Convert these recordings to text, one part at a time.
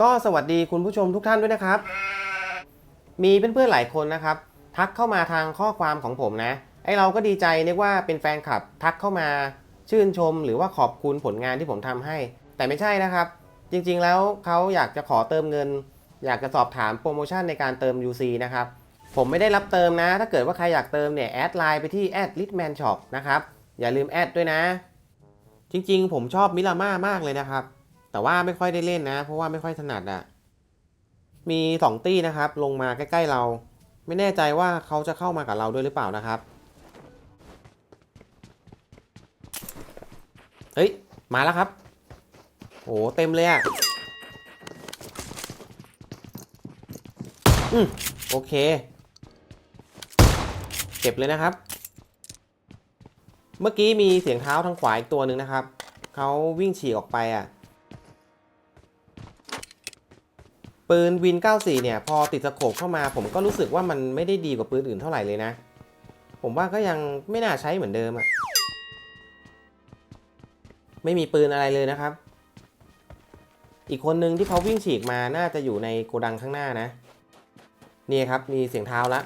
ก็สวัสดีคุณผู้ชมทุกท่านด้วยนะครับ มีเพื่อนๆหลายคนนะครับ ทักเข้ามาทางข้อความของผมนะ ไอเราก็ดีใจนึกว่าเป็นแฟนคลับ ทักเข้ามาชื่นชม หรือว่าขอบคุณผลงานที่ผมทำให้ แต่ไม่ใช่นะครับ จริงๆแล้วเขาอยากจะขอเติมเงิน อยากจะสอบถามโปรโมชั่นในการเติม UC นะครับผมไม่ได้รับเติมนะ ถ้าเกิดว่าใครอยากเติมเนี่ยแอดไลน์ไปที่แอด litman shop นะครับ อย่าลืมแอดด้วยนะ จริงๆ ผมชอบมิราม่ามากเลยนะครับ แต่ว่าไม่ค่อยได้เล่นนะ เพราะว่าไม่ค่อยถนัดอะ่ะ มีสองตี้นะครับ ลงมาใกล้ ๆเรา ไม่แน่ใจว่าเขาจะเข้ามากับเราด้วยหรือเปล่านะครับ เฮ้ย มาแล้วครับ โอ้เต็มเลยอะ่ะอืมโอเค เก็บเลยนะครับ เมื่อกี้มีเสียงเท้าทางขวาอีกตัวหนึ่งนะครับ เขาวิ่งฉีกออกไปอะ ปืนวิน 94 เนี่ย พอติดสโคปเข้ามา ผมก็รู้สึกว่ามันไม่ได้ดีกว่าปืนอื่นเท่าไหร่เลยนะ ผมว่าก็ยังไม่น่าใช้เหมือนเดิมอะไม่มีปืนอะไรเลยนะครับ อีกคนนึงที่เขาวิ่งฉีกมาน่าจะอยู่ในโกดังข้างหน้านะ นี่ครับมีเสียงเท้าละ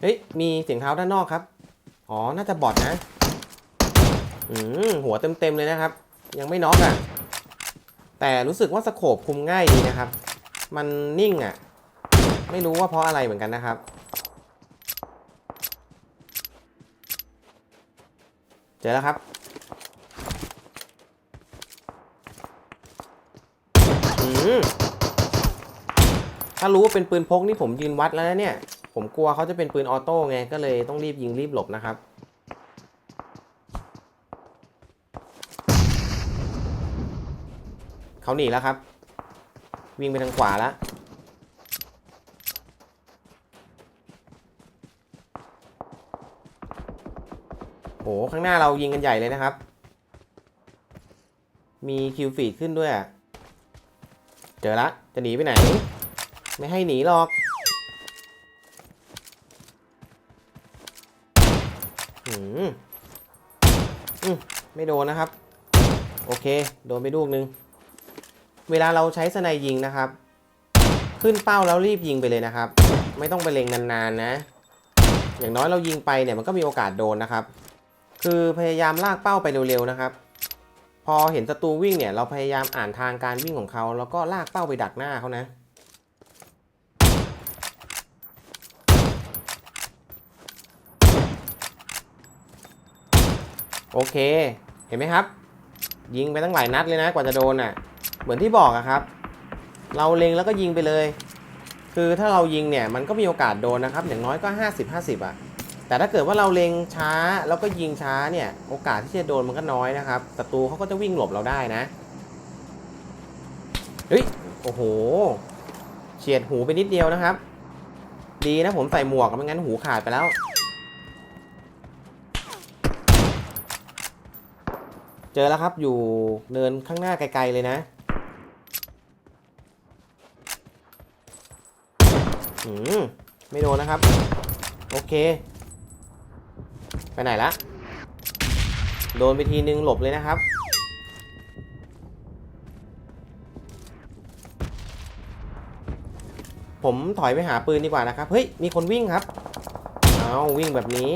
เฮ้ยมีเสียงเท้าด้านนอกครับ อ๋อ น่าจะบอดนะ อืมหัวเต็มๆเลยนะครับ ยังไม่น็อกอะ่ะ แต่รู้สึกว่าสโคปคุมง่ายดีนะครับ มันนิ่งอะ่ะ ไม่รู้ว่าเพราะอะไรเหมือนกันนะครับ เจอแล้วครับอืมถ้ารู้ว่าเป็นปืนพกนี่ผมยืนวัดแล้วนะเนี่ย ผมกลัวเขาจะเป็นปืนออโต้ไง ก็เลยต้องรีบยิงรีบหลบนะครับ เขาหนีแล้วครับ วิ่งไปทางขวาแล้วโหข้างหน้าเรายิงกันใหญ่เลยนะครับ มีคิวฟีดขึ้นด้วยอะเจอละ จะหนีไปไหน ไม่ให้หนีหรอกอืมอืมไม่โดนนะครับ โอเค โดนไปลูกนึง เวลาเราใช้สไนยิงนะครับ ขึ้นเป้าแล้วรีบยิงไปเลยนะครับ ไม่ต้องไปเล็งนานๆนะ อย่างน้อยเรายิงไปเนี่ยมันก็มีโอกาสโดนนะครับ คือพยายามลากเป้าไปเร็วๆนะครับ พอเห็นศัตรูวิ่งเนี่ยเราพยายามอ่านทางการวิ่งของเขาแล้วก็ลากเป้าไปดักหน้าเขานะโอเค เห็นไหมครับ ยิงไปตั้งหลายนัดเลยนะกว่าจะโดนอะ เหมือนที่บอกอะครับ เราเล็งแล้วก็ยิงไปเลย คือถ้าเรายิงเนี่ยมันก็มีโอกาสโดนนะครับ อย่างน้อยก็ 50 50อะแต่ถ้าเกิดว่าเราเล็งช้าแล้วก็ยิงช้าเนี่ย โอกาสที่จะโดนมันก็น้อยนะครับศัตรูเขาก็จะวิ่งหลบเราได้นะเฮ้ยโอ้โหเฉียดหูไปนิดเดียวนะครับ ดีนะผมใส่หมวกไม่งั้นหูขาดไปแล้วเจอแล้วครับอยู่เนินข้างหน้าไกลๆเลยนะ อืมไม่โดนนะครับ โอเค ไปไหนละ โดนไปทีนึงหลบเลยนะครับ ผมถอยไปหาปืนดีกว่านะครับ เฮ้ย มีคนวิ่งครับ เอาวิ่งแบบนี้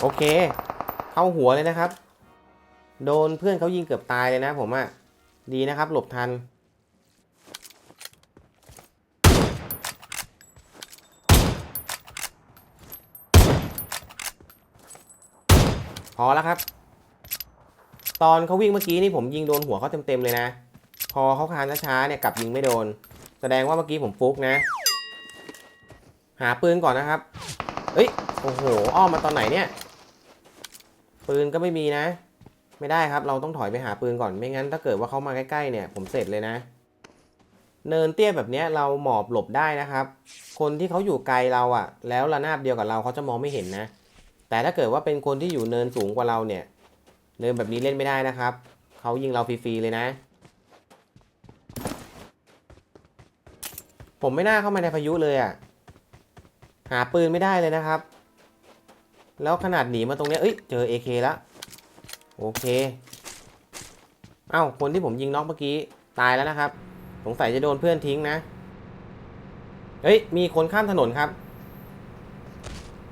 โอเค เข้าหัวเลยนะครับ โดนเพื่อนเขายิงเกือบตายเลยนะผมอะ่ะดีนะครับ หลบทัน พอแล้วครับ ตอนเขาวิ่งเมื่อกี้นี่ผมยิงโดนหัวเขาเต็มๆเลยนะ พอเขาคานช้าๆเนี่ยกลับยิงไม่โดน แสดงว่าเมื่อกี้ผมฟุกนะ หาปืนก่อนนะครับ เอ้ย โอ้โห อ้อมมาตอนไหนเนี่ย ปืนก็ไม่มีนะ ไม่ได้ครับ เราต้องถอยไปหาปืนก่อน ไม่งั้นถ้าเกิดว่าเขามาใกล้ๆเนี่ย ผมเสร็จเลยนะ เนินเตี้ยแบบนี้เราหมอบหลบได้นะครับ คนที่เขาอยู่ไกลเราอะแล้วระนาบเดียวกับเราเขาจะมองไม่เห็นนะ แต่ถ้าเกิดว่าเป็นคนที่อยู่เนินสูงกว่าเราเนี่ย เนินแบบนี้เล่นไม่ได้นะครับ เขายิงเราฟรีๆเลยนะ ผมไม่น่าเข้ามาในพายุเลยอะ่ะ หาปืนไม่ได้เลยนะครับ แล้วขนาดหนีมาตรงนี้เอ้ย เจอ AK แล้ว โอเค เอ้า คนที่ผมยิงน็อกเมื่อกี้ ตายแล้วนะครับ สงสัยจะโดนเพื่อนทิ้งนะ เฮ้ย มีคนข้ามถนนครับ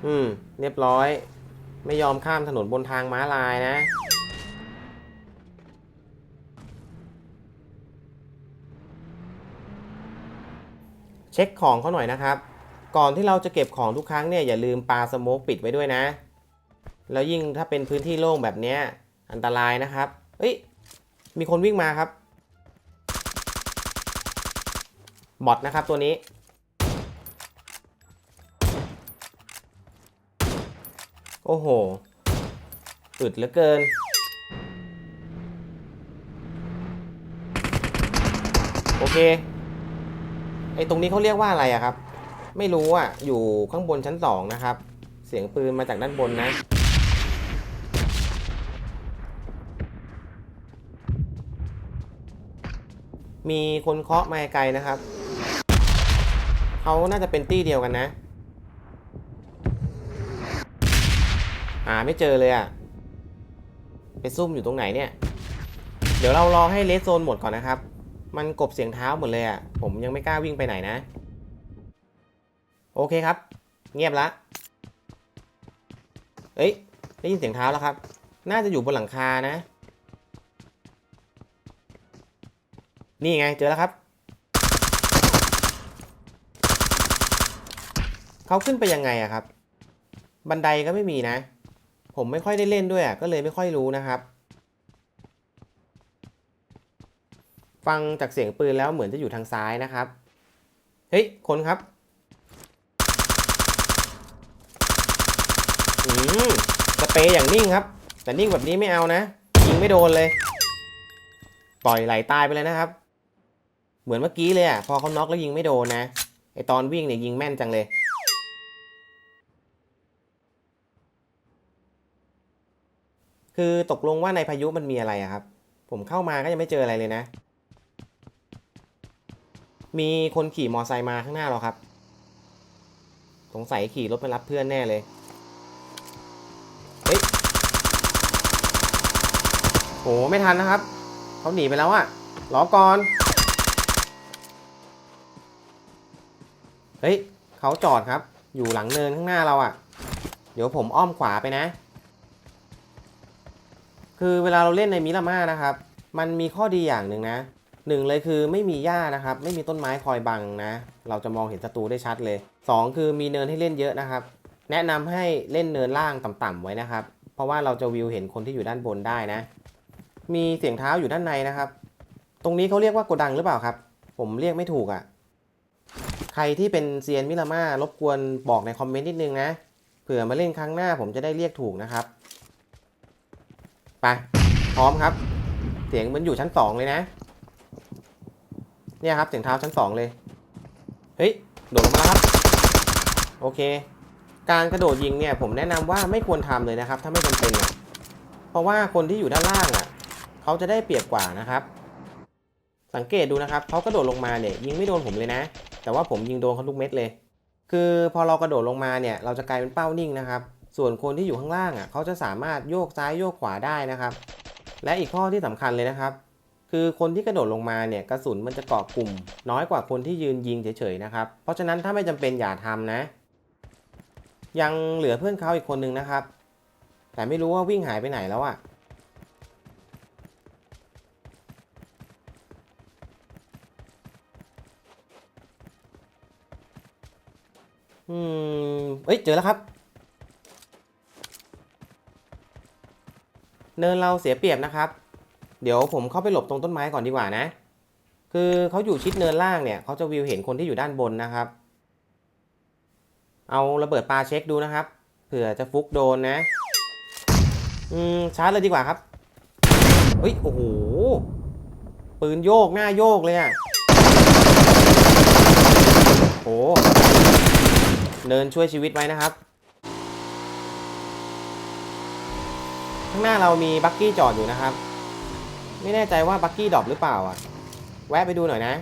อืม เรียบร้อย ไม่ยอมข้ามถนนบนทางม้าลายนะ เช็คของเขาหน่อยนะครับ ก่อนที่เราจะเก็บของทุกครั้งเนี่ยอย่าลืมปาสโมกปิดไว้ด้วยนะ แล้วยิ่งถ้าเป็นพื้นที่โล่งแบบเนี้ย อันตรายนะครับ เฮ้ย มีคนวิ่งมาครับ บอทนะครับตัวนี้ โอ้โห อึดเหลือเกิน โอเค ไอตรงนี้เขาเรียกว่าอะไรอะครับ ไม่รู้อะอยู่ข้างบนชั้นสองนะครับ เสียงปืนมาจากด้านบนนะ มีคนเคาะมาไกลนะครับ เขาน่าจะเป็นตี้เดียวกันนะ หาไม่เจอเลยอะไปซุ่มอยู่ตรงไหนเนี่ย เดี๋ยวเรารอให้เลสโซนหมดก่อนนะครับ มันกบเสียงเท้าหมดเลยอะผมยังไม่กล้าวิ่งไปไหนนะ โอเคครับ เงียบละ เอ้ย ได้ยินเสียงเท้าแล้วครับ น่าจะอยู่บนหลังคานะ นี่ไงเจอแล้วครับ เขาขึ้นไปยังไงอะครับ บันไดก็ไม่มีนะ ผมไม่ค่อยได้เล่นด้วยอะก็เลยไม่ค่อยรู้นะครับ ฟังจากเสียงปืนแล้วเหมือนจะอยู่ทางซ้ายนะครับ เฮ้ย คนครับอืมสเปรย์อย่างนิ่งครับ แต่นิ่งแบบนี้ไม่เอานะยิงไม่โดนเลย ปล่อยไหลตายไปเลยนะครับ เหมือนเมื่อกี้เลยอะ พอเขาน็อกแล้วยิงไม่โดนนะ ไอตอนวิ่งเนี่ยยิงแม่นจังเลยคือตกลงว่าในพายุมันมีอะไรอะครับ ผมเข้ามาก็ยังไม่เจออะไรเลยนะ มีคนขี่มอไซค์มาข้างหน้าเราครับ สงสัยขี่รถไปรับเพื่อนแน่เลย เฮ้ยโหไม่ทันนะครับ เขาหนีไปแล้วอะรอก่อน เฮ้ยเขาจอดครับ อยู่หลังเนินข้างหน้าเราอะเดี๋ยวผมอ้อมขวาไปนะ คือเวลาเราเล่นในมิราม่านะครับ มันมีข้อดีอย่างหนึ่งนะหนึ่งเลยคือไม่มีหญ้านะครับ ไม่มีต้นไม้คอยบังนะ เราจะมองเห็นศัตรูได้ชัดเลยสองคือมีเนินให้เล่นเยอะนะครับ แนะนำให้เล่นเนินล่างต่ำๆไว้นะครับ เพราะว่าเราจะวิวเห็นคนที่อยู่ด้านบนได้นะ มีเสียงเท้าอยู่ด้านในนะครับ ตรงนี้เขาเรียกว่าโกดังหรือเปล่าครับ ผมเรียกไม่ถูกอะ่ะ ใครที่เป็นเซียนมิรามารบกวนบอกในคอมเมนต์นิดนึงนะ เผื่อมาเล่นครั้งหน้าผมจะได้เรียกถูกนะครับ ไป พร้อมครับ เสียงเหมันอยู่ชั้นสองเลยนะ เนี่ยครับเสียงเท้าชั้นสองเลย เฮ้ย โดดลงมาครับ โอเค การกระโดดยิงเนี่ยผมแนะนำว่าไม่ควรทำเลยนะครับ ถ้าไม่จำเป็นเพราะว่าคนที่อยู่ด้านล่างอะเขาจะได้เปรียบกว่านะครับ สังเกตดูนะครับเขากระโดดลงมาเนี่ยยิงไม่โดนผมเลยนะ แต่ว่าผมยิงโดนเขาทุกเม็ดเลย คือพอเรากระโดดลงมาเนี่ยเราจะกลายเป็นเป้านิ่งนะครับ ส่วนคนที่อยู่ข้างล่างอะเขาจะสามารถโยกซ้ายโยกขวาได้นะครับ และอีกข้อที่สำคัญเลยนะครับ คือคนที่กระโดดลงมาเนี่ยกระสุนมันจะเกาะกลุ่ม น้อยกว่าคนที่ยืนยิงเฉยๆนะครับ เพราะฉะนั้นถ้าไม่จำเป็นอย่าทำนะ ยังเหลือเพื่อนเขาอีกคนนึงนะครับ แต่ไม่รู้ว่าวิ่งหายไปไหนแล้วอะ่ อืมเอ้ย เจอแล้วครับ เนินเราเสียเปรียบนะครับ เดี๋ยวผมเข้าไปหลบตรงต้นไม้ก่อนดีกว่านะ คือเขาอยู่ชิดเนินล่างเนี่ยเขาจะวิวเห็นคนที่อยู่ด้านบนนะครับ เอาระเบิดปลาเช็คดูนะครับ เผื่อจะฟุกโดนนะ อืมชาร์จเลยดีกว่าครับเฮ้ย โอ้โห ปืนโยกหน้าโยกเลยอะโอ้ เนินช่วยชีวิตไว้นะครับ ข้างหน้าเรามีบักกี้จอดอยู่นะครับ ไม่แน่ใจว่าบักกี้ดรอปหรือเปล่าอะ แวะไปดูหน่อยนะ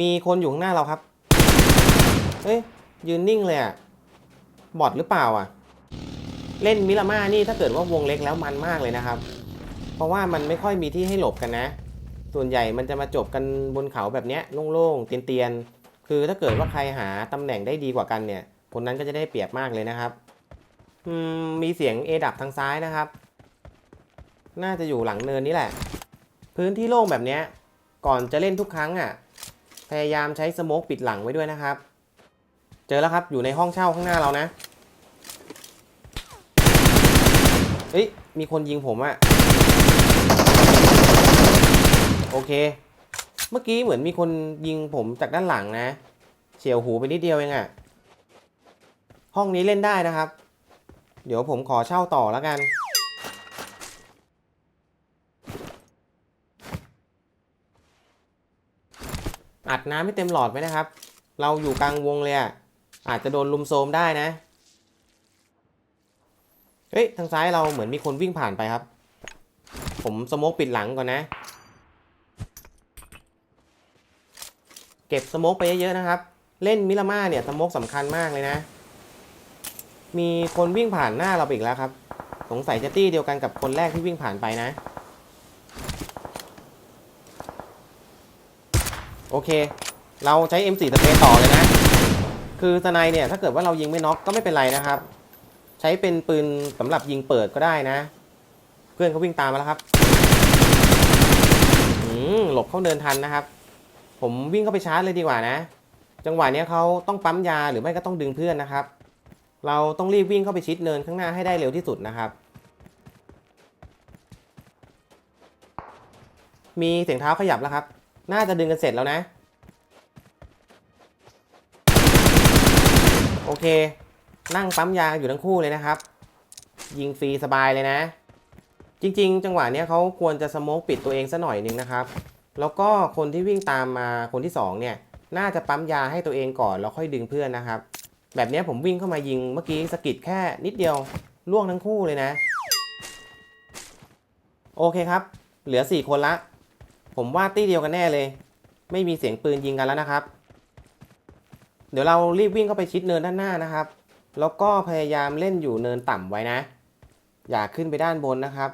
มีคนอยู่ข้างหน้าเราครับเฮ้ย ยืนนิ่งเลยอะ บอทหรือเปล่าอะ เล่นมิราม่านี่ถ้าเกิดว่าวงเล็กแล้วมันมากเลยนะครับ เพราะว่ามันไม่ค่อยมีที่ให้หลบกันนะ ส่วนใหญ่มันจะมาจบกันบนเขาแบบเนี้ยโล่งๆ เตียนๆ คือถ้าเกิดว่าใครหาตำแหน่งได้ดีกว่ากันเนี่ย คนนั้นก็จะได้เปรียบมากเลยนะครับมมีเสียงเอดับทางซ้ายนะครับ น่าจะอยู่หลังเนินนี่แหละ พื้นที่โล่งแบบนี้ก่อนจะเล่นทุกครั้งอะ พยายามใช้สโมกปิดหลังไว้ด้วยนะครับ เจอแล้วครับอยู่ในห้องเช่าข้างหน้าเรานะเฮ้ยมีคนยิงผมอะ โอเค เมื่อกี้เหมือนมีคนยิงผมจากด้านหลังนะ เฉียวหูไปนิดเดียวเองอะห้องนี้เล่นได้นะครับ เดี๋ยวผมขอเช่าต่อแล้วกัน อัดน้ำไม่เต็มหลอดไว้นะครับ เราอยู่กลางวงเลยอะอาจจะโดนลุมโซมได้นะ เฮ้ย ทางซ้ายเราเหมือนมีคนวิ่งผ่านไปครับ ผมสโมกปิดหลังก่อนนะ เก็บสโมกไปเยอะๆนะครับ เล่นมิราม่าเนี่ยสโมกสำคัญมากเลยนะ มีคนวิ่งผ่านหน้าเราไปอีกแล้วครับ สงสัยจะตี้เดียวกันกับคนแรกที่วิ่งผ่านไปนะ โอเค เราใช้ M4 สเปรต่อเลยนะ คือสไนเนี่ยถ้าเกิดว่าเรายิงไม่น็อกก็ไม่เป็นไรนะครับ ใช้เป็นปืนสำหรับยิงเปิดก็ได้นะ เพื่อนเขาวิ่งตามมาแล้วครับหลบเข้าเดินทันนะครับ ผมวิ่งเข้าไปชาร์จเลยดีกว่านะ จังหวะนี้เขาต้องปั๊มยาหรือไม่ก็ต้องดึงเพื่อนนะครับ เราต้องรีบวิ่งเข้าไปชิดเนินข้างหน้าให้ได้เร็วที่สุดนะครับ มีเสียงเท้าขยับแล้วครับ น่าจะดึงกันเสร็จแล้วนะ โอเค นั่งปั๊มยาอยู่ทั้งคู่เลยนะครับ ยิงฟรีสบายเลยนะ จริง ๆ จังหวะนี้เขาควรจะสโมกปิดตัวเองซะหน่อยนึงนะครับ แล้วก็คนที่วิ่งตามมาคนที่สองเนี่ยน่าจะปั๊มยาให้ตัวเองก่อนแล้วค่อยดึงเพื่อนนะครับ แบบนี้ผมวิ่งเข้ามายิงเมื่อกี้สกิดแค่นิดเดียวล่วงทั้งคู่เลยนะ โอเคครับ เหลือ 4 คนละ ผมว่าตี้เดียวกันแน่เลย ไม่มีเสียงปืนยิงกันแล้วนะครับ เดี๋ยวเรารีบวิ่งเข้าไปชิดเนินด้านหน้านะครับ แล้วก็พยายามเล่นอยู่เนินต่ำไว้นะ อย่าขึ้นไปด้านบนนะครับ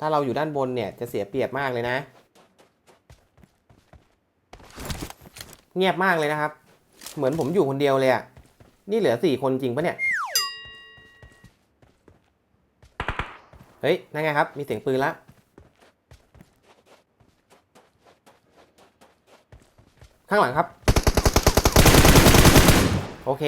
ถ้าเราอยู่ด้านบนเนี่ยจะเสียเปรียบมากเลยนะ เงียบมากเลยนะครับ เหมือนผมอยู่คนเดียวเลยอะนี่เหลือสี่คนจริงปะเนี่ย เฮ้ย นั่นไงครับ มีเสียงปืนละข้างหลังครับ โอเค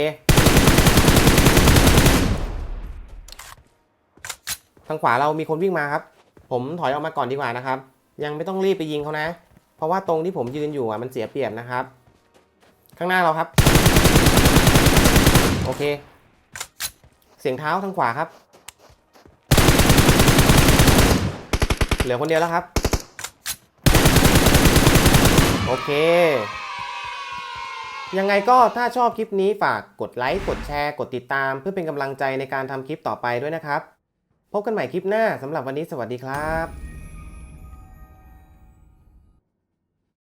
ทางขวาเรามีคนวิ่งมาครับ ผมถอยออกมาก่อนดีกว่านะครับ ยังไม่ต้องรีบไปยิงเขานะ เพราะว่าตรงที่ผมยืนอยู่อะมันเสียเปรียบนะครับ ข้างหน้าเราครับ โอเค เสียงเท้าทางขวาครับ เหลือคนเดียวแล้วครับ โอเค ยังไงก็ถ้าชอบคลิปนี้ฝากกดไลค์ กดแชร์ กดติดตาม เพื่อเป็นกำลังใจในการทำคลิปต่อไปด้วยนะครับ พบกันใหม่คลิปหน้าสำหรับวันนี้สวัสดีครับ